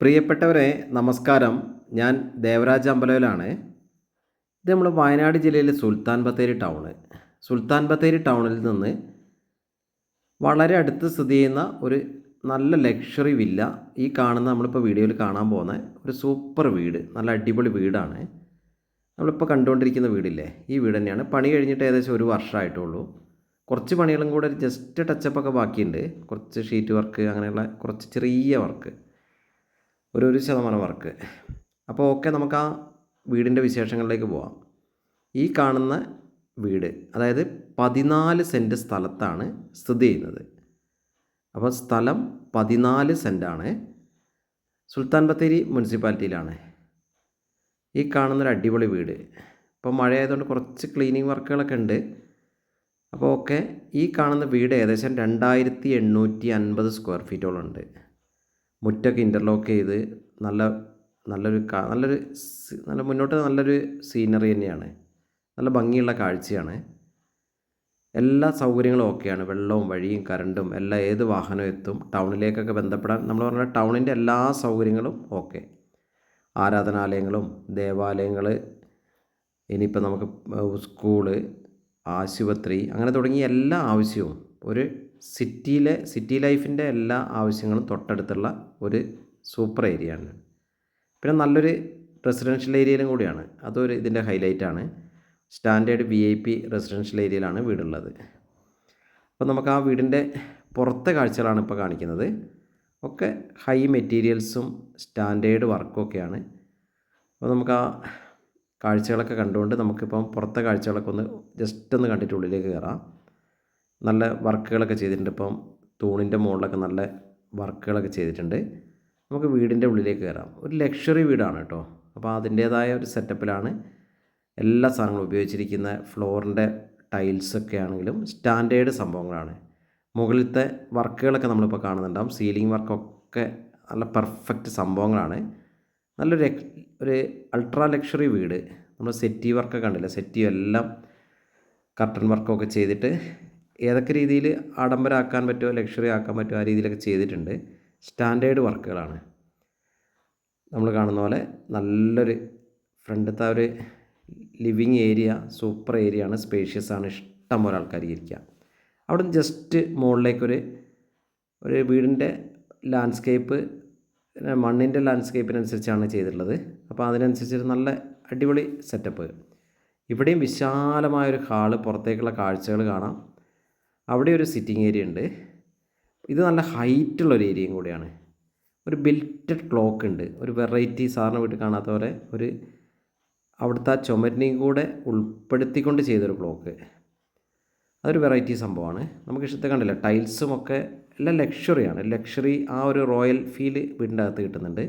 പ്രിയപ്പെട്ടവരെ നമസ്കാരം. ഞാൻ ദേവരാജ് അമ്പലവിലാണ്. ഇത് നമ്മൾ വയനാട് ജില്ലയിലെ സുൽത്താൻ ബത്തേരി ടൗണ്. സുൽത്താൻ ബത്തേരി ടൗണിൽ നിന്ന് വളരെ അടുത്ത് സ്ഥിതി ചെയ്യുന്ന ഒരു നല്ല ലക്ഷറി വില്ല ഈ കാണുന്ന നമ്മളിപ്പോൾ വീഡിയോയിൽ കാണാൻ പോകുന്ന ഒരു സൂപ്പർ വീട്. നല്ല അടിപൊളി വീടാണ്. നമ്മളിപ്പോൾ കണ്ടുകൊണ്ടിരിക്കുന്ന വീടില്ലേ? ഈ വീട് തന്നെയാണ്. പണി കഴിഞ്ഞിട്ട് ഏകദേശം ഒരു വർഷമായിട്ടുള്ളൂ. കുറച്ച് പണികളും കൂടെ ജസ്റ്റ് ടച്ചപ്പൊക്കെ ബാക്കിയുണ്ട്. കുറച്ച് ഷീറ്റ് വർക്ക് അങ്ങനെയുള്ള കുറച്ച് ചെറിയ വർക്ക് ഒരു ഒരു ശതമാനം വർക്ക്. അപ്പോൾ ഓക്കെ നമുക്ക് ആ വീടിന്റെ വിശേഷങ്ങളിലേക്ക് പോവാം. ഈ കാണുന്ന വീട് അതായത് പതിനാല് സെന്റ് സ്ഥലത്താണ് സ്ഥിതി ചെയ്യുന്നത്. അപ്പോൾ സ്ഥലം പതിനാല് സെന്റാണ്. സുൽത്താൻ ബത്തേരി മുനിസിപ്പാലിറ്റിയിലാണ്. ഈ കാണുന്നൊരു അടിപൊളി വീട്. ഇപ്പോൾ മഴ ആയതുകൊണ്ട് കുറച്ച് ക്ലീനിങ് വർക്കുകളൊക്കെ ഉണ്ട്. അപ്പോൾ ഓക്കെ ഈ കാണുന്ന വീട് ഏകദേശം രണ്ടായിരത്തി എണ്ണൂറ്റി അൻപത് സ്ക്വയർ ഫീറ്റോളം ഉണ്ട്. മുറ്റൊക്കെ ഇന്റർലോക്ക് ചെയ്ത് നല്ല നല്ലൊരു നല്ലൊരു നല്ല മുന്നോട്ട് നല്ലൊരു സീനറി തന്നെയാണ്. നല്ല ഭംഗിയുള്ള കാഴ്ചയാണ്. എല്ലാ സൗകര്യങ്ങളും ഓക്കെയാണ് വെള്ളവും വഴിയും കറണ്ടും എല്ലാം ഏത് വാഹനവും എത്തും ടൗണിലേക്കൊക്കെ ബന്ധപ്പെടാൻ നമ്മൾ പറഞ്ഞ ടൗണിന്റെ എല്ലാ സൗകര്യങ്ങളും ഓക്കെ ആരാധനാലയങ്ങളും ദേവാലയങ്ങൾ ഇനിയിപ്പോൾ നമുക്ക് സ്കൂൾ ആശുപത്രി അങ്ങനെ തുടങ്ങിയ എല്ലാ ആവശ്യവും ഒരു സിറ്റിയിലെ സിറ്റി ലൈഫിന്റെ എല്ലാ ആവശ്യങ്ങളും തൊട്ടടുത്തുള്ള ഒരു സൂപ്പർ ഏരിയ ആണ് പിന്നെ നല്ലൊരു റെസിഡൻഷ്യൽ ഏരിയയിലും കൂടിയാണ്. അതൊരു ഇതിന്റെ ഹൈലൈറ്റാണ്. Standard V I P residential ഏരിയയിലാണ് വീടുള്ളത്. അപ്പോൾ നമുക്ക് ആ വീടിന്റെ പുറത്തെ കാഴ്ചകളാണ് ഇപ്പോൾ കാണിക്കുന്നത്. ഒക്കെ ഹൈ മെറ്റീരിയൽസും സ്റ്റാൻഡേർഡ് വർക്കും ഒക്കെയാണ്. അപ്പോൾ നമുക്ക് ആ കാഴ്ചകളൊക്കെ കണ്ടുകൊണ്ട് നമുക്കിപ്പം പുറത്തെ കാഴ്ചകളൊക്കെ ഒന്ന് ജസ്റ്റ് ഒന്ന് കണ്ടിട്ട് ഉള്ളിലേക്ക് കയറാം. നല്ല വർക്കുകളൊക്കെ ചെയ്തിട്ടുണ്ട്. ഇപ്പം തൂണിന്റെ മുകളിലൊക്കെ നല്ല വർക്കുകളൊക്കെ ചെയ്തിട്ടുണ്ട്. നമുക്ക് വീടിന്റെ ഉള്ളിലേക്ക് കയറാം. ഒരു ലക്ഷറി വീടാണ് കേട്ടോ. അപ്പോൾ അതിന്റേതായ ഒരു സെറ്റപ്പിലാണ് എല്ലാ സാധനങ്ങളും ഉപയോഗിച്ചിരിക്കുന്ന ഫ്ലോറിന്റെ ടൈൽസൊക്കെ ആണെങ്കിലും സ്റ്റാൻഡേർഡ് സംഭവങ്ങളാണ്. മുകളിലത്തെ വർക്കുകളൊക്കെ നമ്മളിപ്പോൾ കാണുന്നുണ്ടാവും. സീലിംഗ് വർക്കൊക്കെ നല്ല പെർഫെക്റ്റ് സംഭവങ്ങളാണ്. നല്ലൊരു ഒരു അൾട്രാ ലക്ഷറി വീട്. നമ്മൾ സെറ്റി വർക്കൊക്കെ കണ്ടില്ല? സെറ്റി എല്ലാം കർട്ടൻ വർക്കൊക്കെ ചെയ്തിട്ട് ഏതൊക്കെ രീതിയിൽ ആഡംബരമാക്കാൻ പറ്റുമോ ലക്ഷറി ആക്കാൻ പറ്റുമോ ആ രീതിയിലൊക്കെ ചെയ്തിട്ടുണ്ട്. സ്റ്റാൻഡേർഡ് വർക്കുകളാണ്. നമ്മൾ കാണുന്ന പോലെ നല്ലൊരു ഫ്രണ്ടത്തെ ഒരു ലിവിങ് ഏരിയ സൂപ്പർ ഏരിയ ആണ് സ്പേഷ്യസ് ആണ് ഇഷ്ടം പോലെ ആൾക്കാർ ഇരിക്കുക. അവിടെ നിന്ന് ജസ്റ്റ് മുകളിലേക്കൊരു ഒരു വീടിന്റെ ലാൻഡ്സ്കേപ്പ് മണ്ണിന്റെ ലാൻഡ്സ്കേപ്പിനനുസരിച്ചാണ് ചെയ്തിട്ടുള്ളത്. അപ്പോൾ അതിനനുസരിച്ച് നല്ല അടിപൊളി സെറ്റപ്പ് ഇവിടെയും വിശാലമായൊരു ഹാൾ പുറത്തേക്കുള്ള കാഴ്ചകൾ കാണാം. അവിടെ ഒരു സിറ്റിംഗ് ഏരിയ ഉണ്ട്. ഇത് നല്ല ഹൈറ്റുള്ള ഒരു ഏരിയയും കൂടിയാണ്. ഒരു ബിൽറ്റഡ് ക്ലോക്ക് ഉണ്ട്. ഒരു വെറൈറ്റി സാറിന് വീട്ടിൽ കാണാത്ത പോലെ ഒരു അവിടുത്തെ ആ ചുമരിനെയും കൂടെ ഉൾപ്പെടുത്തിക്കൊണ്ട് ചെയ്തൊരു ക്ലോക്ക് അതൊരു വെറൈറ്റി സംഭവമാണ്. നമുക്ക് ഇഷ്ടത്തെ കണ്ടില്ല ടൈൽസും ഒക്കെ എല്ലാം ലക്ഷറിയാണ് ലക്ഷറി ആ ഒരു റോയൽ ഫീൽ വീടിന്റെ അകത്ത് കിട്ടുന്നുണ്ട്.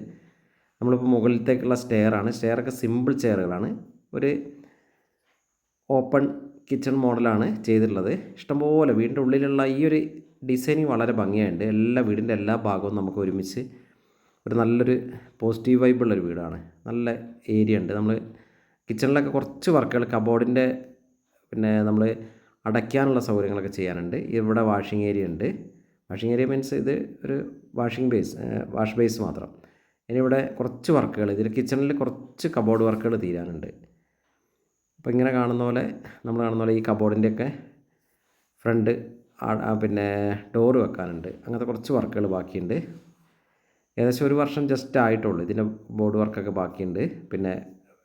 നമ്മളിപ്പോൾ മുകളിലത്തേക്കുള്ള സ്റ്റെയർ ആണ്. സ്റ്റെയറൊക്കെ സിമ്പിൾ ചെയറുകളാണ് ഒരു ഓപ്പൺ കിച്ചൺ മോഡലാണ് ചെയ്തിട്ടുള്ളത്. ഇഷ്ടംപോലെ വീടിന്റെ ഉള്ളിലുള്ള ഈ ഒരു ഡിസൈനിങ് വളരെ ഭംഗിയായിട്ടുണ്ട്. എല്ലാ വീടിന്റെ എല്ലാ ഭാഗവും നമുക്ക് ഒരുമിച്ച് ഒരു നല്ലൊരു പോസിറ്റീവ് വൈബുള്ള ഒരു വീടാണ്. നല്ല ഏരിയ ഉണ്ട്. നമ്മൾ കിച്ചണിലൊക്കെ കുറച്ച് വർക്കുകൾ കബോർഡിന്റെ പിന്നെ നമ്മൾ അടയ്ക്കാനുള്ള സൗകര്യങ്ങളൊക്കെ ചെയ്യാനുണ്ട്. ഇവിടെ വാഷിംഗ് ഏരിയ ഉണ്ട്. വാഷിംഗ് ഏരിയ മീൻസ് ഇത് ഒരു വാഷിംഗ് ബേസ് വാഷ് ബേസ് മാത്രം. ഇനി ഇവിടെ കുറച്ച് വർക്കുകൾ ഇതിൽ കിച്ചണിൽ കുറച്ച് കബോർഡ് വർക്കുകൾ തീരാനുണ്ട്. അപ്പോൾ ഇങ്ങനെ കാണുന്ന പോലെ നമ്മൾ കാണുന്ന പോലെ ഈ കബോർഡിന്റെയൊക്കെ ഫ്രണ്ട് പിന്നെ ഡോറ് വെക്കാനുണ്ട്. അങ്ങനത്തെ കുറച്ച് വർക്കുകൾ ബാക്കിയുണ്ട്. ഏകദേശം ഒരു വർഷം ജസ്റ്റ് ആയിട്ടുള്ളൂ. ഇതിന്റെ ബോർഡ് വർക്കൊക്കെ ബാക്കിയുണ്ട്. പിന്നെ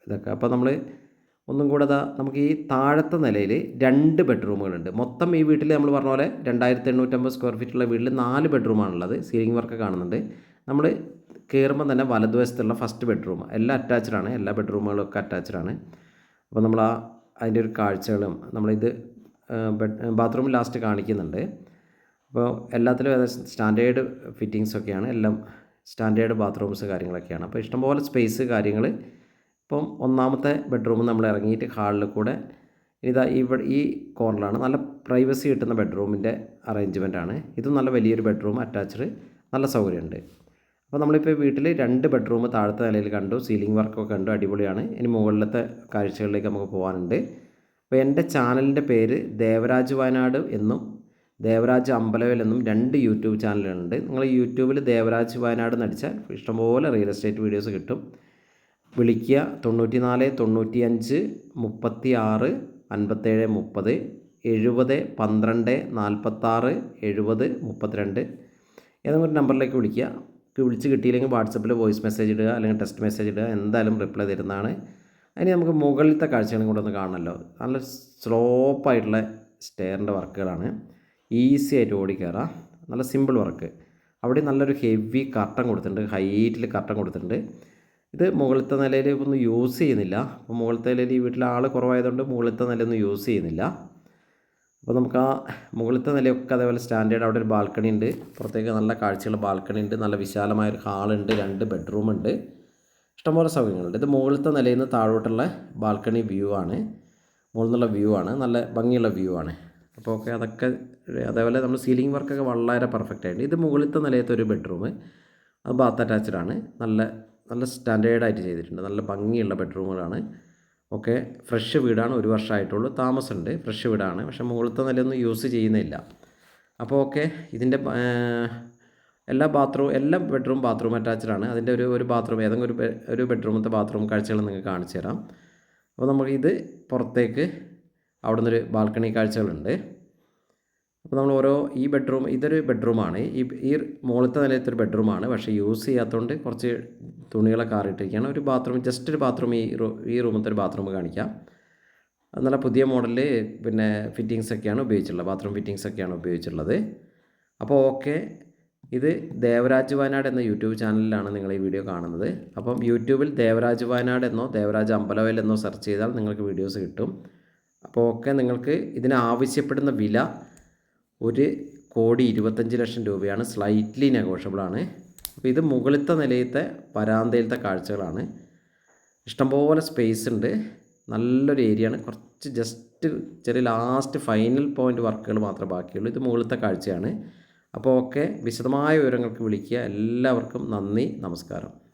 ഇതൊക്കെ അപ്പോൾ നമ്മൾ ഒന്നും കൂടെ അതാ നമുക്ക് ഈ താഴത്തെ നിലയിൽ രണ്ട് ബെഡ്റൂമുകളുണ്ട് മൊത്തം ഈ വീട്ടിൽ നമ്മൾ പറഞ്ഞ പോലെ രണ്ടായിരത്തി എണ്ണൂറ്റമ്പത് സ്ക്വയർ ഫീറ്റുള്ള വീട്ടിൽ നാല് ബെഡ്റൂമാണുള്ളത് സീലിംഗ് വർക്ക് കാണുന്നുണ്ട്. നമ്മൾ കയറുമ്പോൾ തന്നെ വലതുവശത്തുള്ള ഫസ്റ്റ് ബെഡ്റൂം എല്ലാം അറ്റാച്ച്ഡാണ് എല്ലാ ബെഡ്റൂമുകളും ഒക്കെ അറ്റാച്ച്ഡാണ് അപ്പോൾ നമ്മൾ ആ അതിന്റെ ഒരു കാഴ്ചകളും നമ്മളിത് ബാത്റൂം ലാസ്റ്റ് കാണിക്കുന്നുണ്ട്. അപ്പോൾ എല്ലാത്തിലും ഏകദേശം സ്റ്റാൻഡേർഡ് ഫിറ്റിങ്സൊക്കെയാണ് എല്ലാം സ്റ്റാൻഡേർഡ് ബാത്റൂംസ് കാര്യങ്ങളൊക്കെയാണ്. അപ്പോൾ ഇഷ്ടംപോലെ സ്പേസ് കാര്യങ്ങൾ. ഇപ്പം ഒന്നാമത്തെ ബെഡ്റൂം നമ്മൾ ഇറങ്ങിയിട്ട് ഹാളിൽ കൂടെ ഇതാ ഇവിടെ ഈ കോർണറാണ് നല്ല പ്രൈവസി കിട്ടുന്ന ബെഡ്റൂമിന്റെ അറേഞ്ച്മെന്റ് ആണ്. ഇതും നല്ല വലിയൊരു ബെഡ്റൂം അറ്റാച്ച്ഡ് നല്ല സൗകര്യമുണ്ട്. അപ്പോൾ നമ്മളിപ്പോൾ വീട്ടിൽ രണ്ട് ബെഡ്റൂം താഴത്തെ നിലയിൽ കണ്ടു സീലിംഗ് വർക്കൊക്കെ കണ്ടു അടിപൊളിയാണ്. ഇനി മുകളിലത്തെ കാഴ്ചകളിലേക്ക് നമുക്ക് പോകാനുണ്ട്. അപ്പോൾ എന്റെ ചാനലിന്റെ പേര് ദേവരാജ് വയനാട് എന്നും ദേവരാജ് അമ്പലവൽ എന്നും രണ്ട് യൂട്യൂബ് ചാനലുകളുണ്ട്. നിങ്ങൾ യൂട്യൂബിൽ ദേവരാജ് വയനാട് നടിച്ചാൽ ഇഷ്ടംപോലെ റിയൽ എസ്റ്റേറ്റ് വീഡിയോസ് കിട്ടും. വിളിക്കുക തൊണ്ണൂറ്റി നാല് തൊണ്ണൂറ്റി അഞ്ച് മുപ്പത്തി ആറ് അൻപത്തേഴ് മുപ്പത് എഴുപത് പന്ത്രണ്ട് നാൽപ്പത്താറ് എഴുപത് മുപ്പത്തിരണ്ട് ഏതെങ്കിലും ഒരു നമ്പറിലേക്ക് വിളിക്കുക. വിളിച്ച് കിട്ടിയില്ലെങ്കിൽ വാട്സപ്പിൽ വോയിസ് മെസ്സേജ് ഇടുക അല്ലെങ്കിൽ ടെക്സ്റ്റ് മെസ്സേജ് ഇടുക എന്തായാലും റിപ്ലൈ തരുന്നതാണ്. അതിന് നമുക്ക് മുകളിലത്തെ കാഴ്ചകളും കൂടെ ഒന്ന് കാണണമല്ലോ നല്ല സ്ലോപ്പായിട്ടുള്ള സ്റ്റെയറിന്റെ വർക്കുകളാണ്. ഈസി ആയിട്ട് ഓടി കയറാം നല്ല സിമ്പിൾ വർക്ക് അവിടെ നല്ലൊരു ഹെവി കർട്ടൻ കൊടുത്തിട്ടുണ്ട്. ഹൈറ്റിൽ കർട്ടൻ കൊടുത്തിട്ടുണ്ട്. ഇത് മുകളിലത്തെ നിലയിൽ ഒന്നും യൂസ് ചെയ്യുന്നില്ല. അപ്പോൾ മുകളിലത്തെ നിലയിൽ ഈ വീട്ടിൽ ആൾ കുറവായതുകൊണ്ട് മുകളിലത്തെ നിലയൊന്നും യൂസ് ചെയ്യുന്നില്ല. അപ്പോൾ നമുക്ക് ആ മുകളിലത്തെ നിലയൊക്കെ അതേപോലെ സ്റ്റാൻഡേർഡ് അവിടെ ഒരു ബാൽക്കണി ഉണ്ട്. പുറത്തേക്ക് നല്ല കാഴ്ചയുള്ള ബാൽക്കണി ഉണ്ട്. നല്ല വിശാലമായ ഒരു ഹാളുണ്ട് രണ്ട് ബെഡ്റൂം ഉണ്ട്. ഇഷ്ടംപോലെ സൗകര്യങ്ങളുണ്ട്. ഇത് മുകളിലത്തെ നിലയിൽ നിന്ന് താഴോട്ടുള്ള ബാൽക്കണി വ്യൂ ആണ്. മുകളിൽ നിന്നുള്ള വ്യൂ ആണ്. നല്ല ഭംഗിയുള്ള വ്യൂ ആണ്. അപ്പോൾ ഓക്കെ അതൊക്കെ അതേപോലെ നമ്മൾ സീലിംഗ് വർക്കൊക്കെ വളരെ പെർഫെക്റ്റ് ആയിട്ട് ഇത് മുകളിലത്തെ നിലയത്തെ ഒരു ബെഡ്റൂം അത് ബാത്ത് അറ്റാച്ച്ഡ് ആണ്. നല്ല നല്ല സ്റ്റാൻഡേർഡായിട്ട് ചെയ്തിട്ടുണ്ട്. നല്ല ഭംഗിയുള്ള ബെഡ്റൂമുകളാണ് ഓക്കെ ഫ്രഷ് വീടാണ് ഒരു വർഷമായിട്ടുള്ളൂ. താമസമുണ്ട് ഫ്രഷ് വീടാണ്. പക്ഷെ മുകളിലത്തെ നിലയൊന്നും യൂസ് ചെയ്യുന്നില്ല. അപ്പോൾ ഓക്കെ ഇതിന്റെ എല്ലാ ബാത്റൂം എല്ലാ ബെഡ്റൂം ബാത്റൂം അറ്റാച്ച്ഡ് ആണ്. അതിന്റെ ഒരു ഒരു ബാത്റൂം ഏതെങ്കിലും ഒരു ഒരു ബെഡ്റൂമത്തെ ബാത്റൂം കാഴ്ചകൾ നിങ്ങൾക്ക് കാണിച്ചു തരാം. അപ്പോൾ നമുക്ക് ഇത് പുറത്തേക്ക് അവിടെ നിന്നൊരു ബാൽക്കണി കാഴ്ചകളുണ്ട്. അപ്പോൾ നമ്മൾ ഓരോ ഈ ബെഡ്റൂം ഇതൊരു ബെഡ്റൂമാണ് ഈ ഈ മുകളിലത്തെ നിലയത്തെ ഒരു ബെഡ്റൂമാണ് പക്ഷേ യൂസ് ചെയ്യാത്തതുകൊണ്ട് കുറച്ച് തുണികളൊക്കെ ആറിയിട്ടിരിക്കുകയാണ്. ഒരു ബാത്റൂം ജസ്റ്റ് ഒരു ബാത്റൂം ഈ റൂ ഈ റൂമത്തെ ഒരു ബാത്റൂം കാണിക്കാം. നല്ല പുതിയ മോഡലിൽ പിന്നെ ഫിറ്റിങ്സ് ഒക്കെയാണ് ഉപയോഗിച്ചിട്ടുള്ളത്. ബാത്റൂം ഫിറ്റിങ്സ് ഒക്കെയാണ് ഉപയോഗിച്ചിട്ടുള്ളത്. അപ്പോൾ ഓക്കെ. ഇത് ദേവരാജ് വയനാട് എന്ന യൂട്യൂബ് ചാനലിലാണ് നിങ്ങൾ ഈ വീഡിയോ കാണുന്നത്. അപ്പം യൂട്യൂബിൽ ദേവരാജ് വയനാട് എന്നോ ദേവരാജ് അമ്പലവയൽ എന്നോ സെർച്ച് ചെയ്താൽ നിങ്ങൾക്ക് വീഡിയോസ് കിട്ടും. അപ്പോൾ ഓക്കെ നിങ്ങൾക്ക് ഇതിന് ആവശ്യപ്പെടുന്ന വില ഒരു കോടി ഇരുപത്തഞ്ച് ലക്ഷം രൂപയാണ് സ്ലൈറ്റ്ലി നെഗോഷ്യബിളാണ് അപ്പോൾ ഇത് മുകളിലത്തെ നിലയത്തെ വരാന്തയിലത്തെ കാഴ്ചകളാണ്. ഇഷ്ടംപോലെ സ്പേസ് ഉണ്ട്. നല്ലൊരു ഏരിയ ആണ്. കുറച്ച് ജസ്റ്റ് ചെറിയ ലാസ്റ്റ് ഫൈനൽ പോയിന്റ് വർക്കുകൾ മാത്രമേ ബാക്കിയുള്ളൂ. ഇത് മുകളിലത്തെ കാഴ്ചയാണ്. അപ്പോൾ ഓക്കെ വിശദമായ വിവരങ്ങൾക്ക് വിളിക്കുക. എല്ലാവർക്കും നന്ദി. നമസ്കാരം.